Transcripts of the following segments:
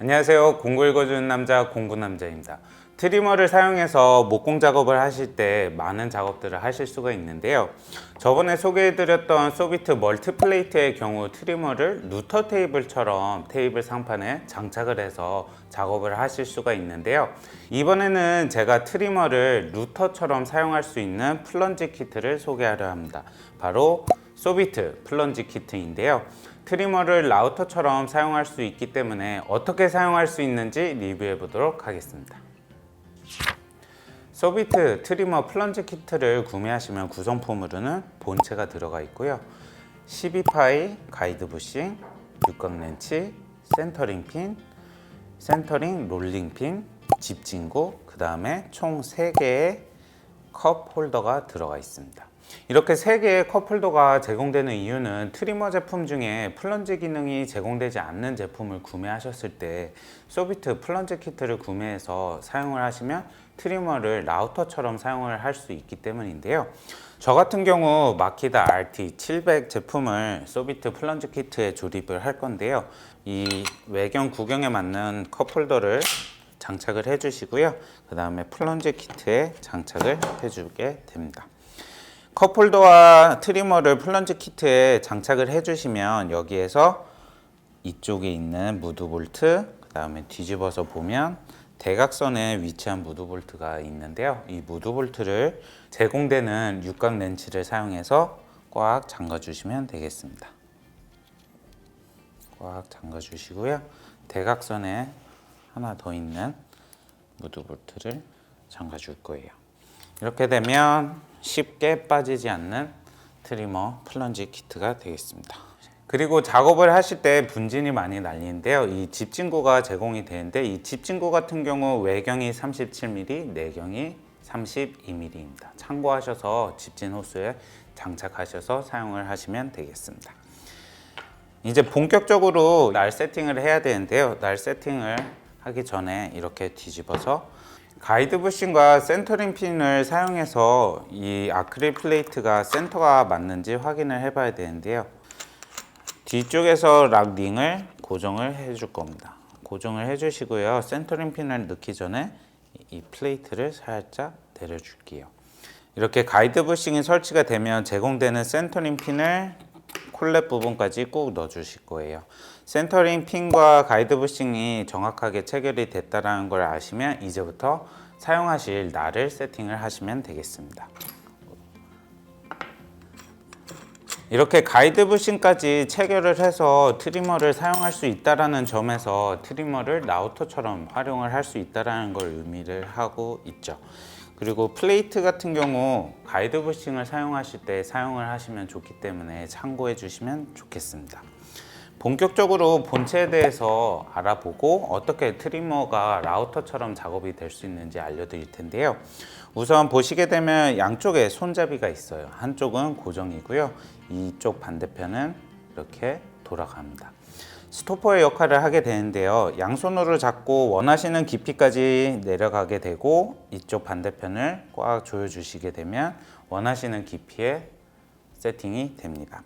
안녕하세요. 공구 읽어주는 남자 공구 남자입니다. 트리머를 사용해서 목공 작업을 하실 때 많은 작업들을 하실 수가 있는데요. 저번에 소개해드렸던 소비트 멀티플레이트의 경우 트리머를 루터 테이블처럼 테이블 상판에 장착을 해서 작업을 하실 수가 있는데요. 이번에는 제가 트리머를 루터처럼 사용할 수 있는 플런지 키트를 소개하려 합니다. 바로 소비트 플런지 키트인데요. 트리머를 라우터처럼 사용할 수 있기 때문에 어떻게 사용할 수 있는지 리뷰해 보도록 하겠습니다. 소비트 트리머 플런지 키트를 구매하시면 구성품으로는 본체가 들어가 있고요. 12파이 가이드 부싱, 육각 렌치, 센터링 핀, 센터링 롤링 핀, 집진구, 그 다음에 총 3개의 컵 홀더가 들어가 있습니다. 이렇게 3개의 컵 홀더가 제공되는 이유는 트리머 제품 중에 플런지 기능이 제공되지 않는 제품을 구매하셨을 때 소비트 플런지 키트를 구매해서 사용을 하시면 트리머를 라우터처럼 사용을 할 수 있기 때문인데요. 저 같은 경우 마키다 RT 700 제품을 소비트 플런지 키트에 조립을 할 건데요. 이 외경 구경에 맞는 컵홀더를 장착을 해주시고요. 그 다음에 플런지 키트에 장착을 해주게 됩니다. 컵홀더와 트리머를 플런지 키트에 장착을 해주시면 여기에서 이쪽에 있는 무드 볼트, 그 다음에 뒤집어서 보면 대각선에 위치한 무드 볼트가 있는데요. 이 무드 볼트를 제공되는 육각 렌치를 사용해서 꽉 잠가 주시면 되겠습니다. 꽉 잠가 주시고요. 대각선에 하나 더 있는 무드 볼트를 잠가 줄 거예요. 이렇게 되면 쉽게 빠지지 않는 트리머 플런지 키트가 되겠습니다. 그리고 작업을 하실 때 분진이 많이 날리는데요. 이 집진구가 제공이 되는데 이 집진구 같은 경우 외경이 37mm, 내경이 32mm입니다. 참고하셔서 집진 호스에 장착하셔서 사용을 하시면 되겠습니다. 이제 본격적으로 날 세팅을 해야 되는데요. 날 세팅을 하기 전에 이렇게 뒤집어서 가이드 부싱과 센터링 핀을 사용해서 이 아크릴 플레이트가 센터가 맞는지 확인을 해봐야 되는데요. 뒤쪽에서 락링을 고정을 해줄 겁니다. 고정을 해주시고요. 센터링 핀을 넣기 전에 이 플레이트를 살짝 내려줄게요. 이렇게 가이드 부싱이 설치가 되면 제공되는 센터링 핀을 콜렛 부분까지 꾹 넣어주실 거예요. 센터링 핀과 가이드 부싱이 정확하게 체결이 됐다는 걸 아시면 이제부터 사용하실 날을 세팅을 하시면 되겠습니다. 이렇게 가이드 부싱까지 체결을 해서 트리머를 사용할 수 있다라는 점에서 트리머를 라우터처럼 활용을 할 수 있다라는 걸 의미를 하고 있죠. 그리고 플레이트 같은 경우 가이드 부싱을 사용하실 때 사용을 하시면 좋기 때문에 참고해 주시면 좋겠습니다. 본격적으로 본체에 대해서 알아보고 어떻게 트리머가 라우터처럼 작업이 될 수 있는지 알려드릴 텐데요. 우선 보시게 되면 양쪽에 손잡이가 있어요. 한쪽은 고정이고요. 이쪽 반대편은 이렇게 돌아갑니다. 스토퍼의 역할을 하게 되는데요. 양손으로 잡고 원하시는 깊이까지 내려가게 되고 이쪽 반대편을 꽉 조여주시게 되면 원하시는 깊이에 세팅이 됩니다.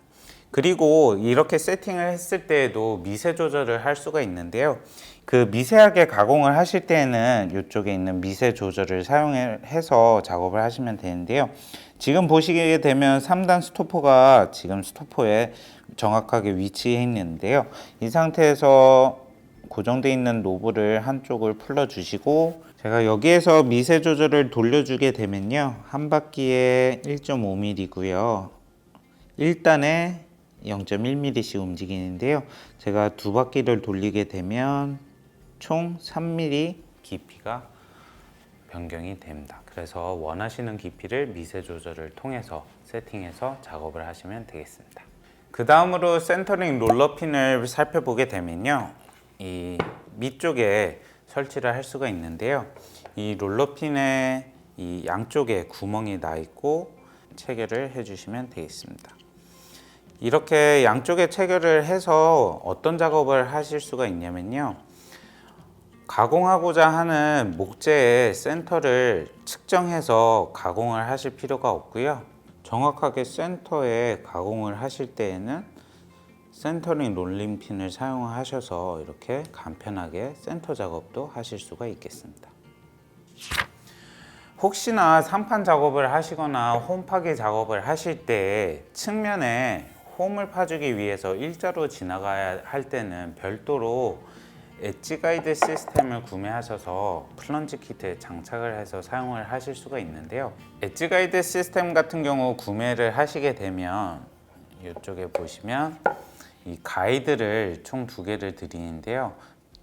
그리고 이렇게 세팅을 했을 때에도 미세 조절을 할 수가 있는데요. 그 미세하게 가공을 하실 때에는 이쪽에 있는 미세 조절을 사용해서 작업을 하시면 되는데요. 지금 보시게 되면 3단 스토퍼가 지금 스토퍼에 정확하게 위치해 있는데요. 이 상태에서 고정되어 있는 노브를 한쪽을 풀어 주시고 제가 여기에서 미세 조절을 돌려주게 되면요. 한 바퀴에 1.5mm고요. 1단에 0.1mm씩 움직이는데요. 제가 두 바퀴를 돌리게 되면 총 3mm 깊이가 변경이 됩니다. 그래서 원하시는 깊이를 미세 조절을 통해서 세팅해서 작업을 하시면 되겠습니다. 그 다음으로 센터링 롤러핀을 살펴보게 되면요. 이 밑쪽에 설치를 할 수가 있는데요. 이 롤러핀의 이 양쪽에 구멍이 나 있고 체결을 해주시면 되겠습니다. 이렇게 양쪽에 체결을 해서 어떤 작업을 하실 수가 있냐면요. 가공하고자 하는 목재의 센터를 측정해서 가공을 하실 필요가 없고요. 정확하게 센터에 가공을 하실 때에는 센터링 롤링 핀을 사용하셔서 이렇게 간편하게 센터 작업도 하실 수가 있겠습니다. 혹시나 상판 작업을 하시거나 홈 파기 작업을 하실 때 측면에 홈을 파주기 위해서 일자로 지나가야 할 때는 별도로 엣지 가이드 시스템을 구매하셔서 플런지 키트에 장착을 해서 사용을 하실 수가 있는데요. 엣지 가이드 시스템 같은 경우 구매를 하시게 되면 이쪽에 보시면 이 가이드를 총 두 개를 드리는데요.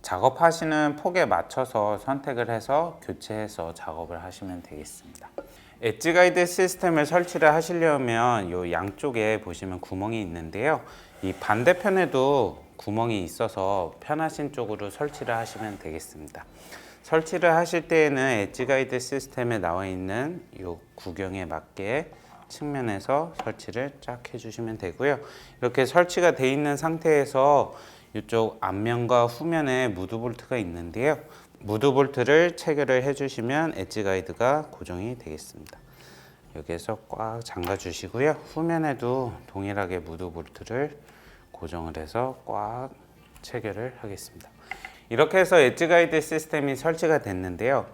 작업하시는 폭에 맞춰서 선택을 해서 교체해서 작업을 하시면 되겠습니다. 엣지 가이드 시스템을 설치를 하시려면 이 양쪽에 보시면 구멍이 있는데요. 이 반대편에도 구멍이 있어서 편하신 쪽으로 설치를 하시면 되겠습니다. 설치를 하실 때에는 엣지 가이드 시스템에 나와 있는 이 구경에 맞게 측면에서 설치를 쫙 해주시면 되고요. 이렇게 설치가 돼 있는 상태에서 이쪽 앞면과 후면에 무드 볼트가 있는데요. 무드 볼트를 체결을 해주시면 엣지 가이드가 고정이 되겠습니다. 여기에서 꽉 잠가 주시고요. 후면에도 동일하게 무드 볼트를 고정을 해서 꽉 체결을 하겠습니다. 이렇게 해서 엣지 가이드 시스템이 설치가 됐는데요.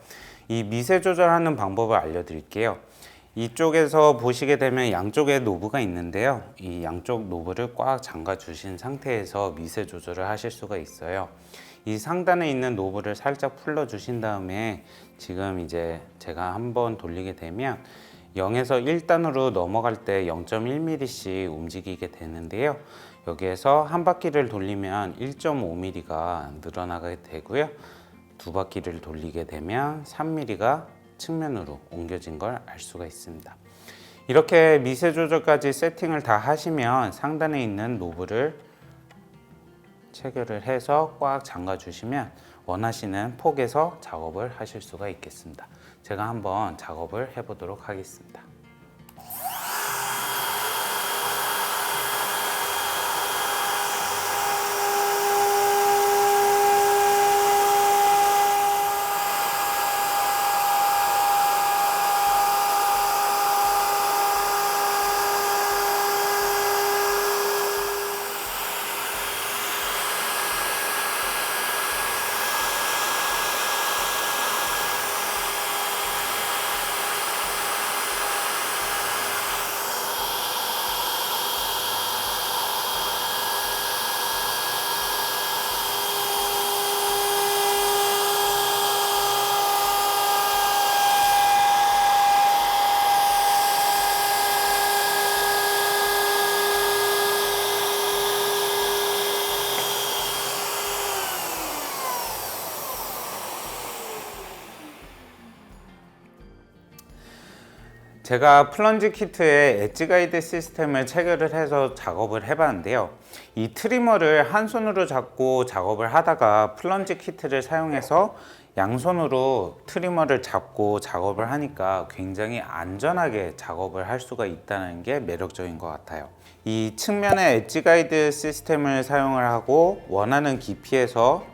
이 미세 조절하는 방법을 알려드릴게요. 이쪽에서 보시게 되면 양쪽에 노브가 있는데요. 이 양쪽 노브를 꽉 잠가 주신 상태에서 미세 조절을 하실 수가 있어요. 이 상단에 있는 노브를 살짝 풀러 주신 다음에 지금 이제 제가 한번 돌리게 되면 0에서 1단으로 넘어갈 때 0.1mm씩 움직이게 되는데요. 여기에서 한 바퀴를 돌리면 1.5mm가 늘어나게 되고요. 두 바퀴를 돌리게 되면 3mm가 측면으로 옮겨진 걸 알 수가 있습니다. 이렇게 미세 조절까지 세팅을 다 하시면 상단에 있는 노브를 체결을 해서 꽉 잠가 주시면 원하시는 폭에서 작업을 하실 수가 있겠습니다. 제가 한번 작업을 해 보도록 하겠습니다. 제가 플런지 키트에 엣지 가이드 시스템을 체결을 해서 작업을 해봤는데요. 이 트리머를 한 손으로 잡고 작업을 하다가 플런지 키트를 사용해서 양손으로 트리머를 잡고 작업을 하니까 굉장히 안전하게 작업을 할 수가 있다는 게 매력적인 것 같아요. 이 측면에 엣지 가이드 시스템을 사용을 하고 원하는 깊이에서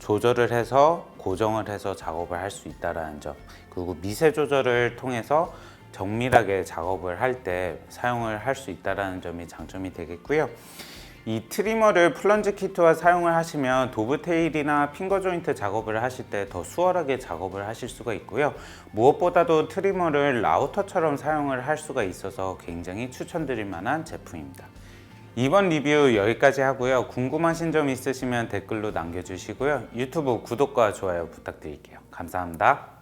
조절을 해서 고정을 해서 작업을 할 수 있다는 점 그리고 미세 조절을 통해서 정밀하게 작업을 할 때 사용을 할 수 있다는 점이 장점이 되겠고요. 이 트리머를 플런지 키트와 사용을 하시면 도브 테일이나 핑거 조인트 작업을 하실 때 더 수월하게 작업을 하실 수가 있고요. 무엇보다도 트리머를 라우터처럼 사용을 할 수가 있어서 굉장히 추천드릴 만한 제품입니다. 이번 리뷰 여기까지 하고요. 궁금하신 점 있으시면 댓글로 남겨주시고요. 유튜브 구독과 좋아요 부탁드릴게요. 감사합니다.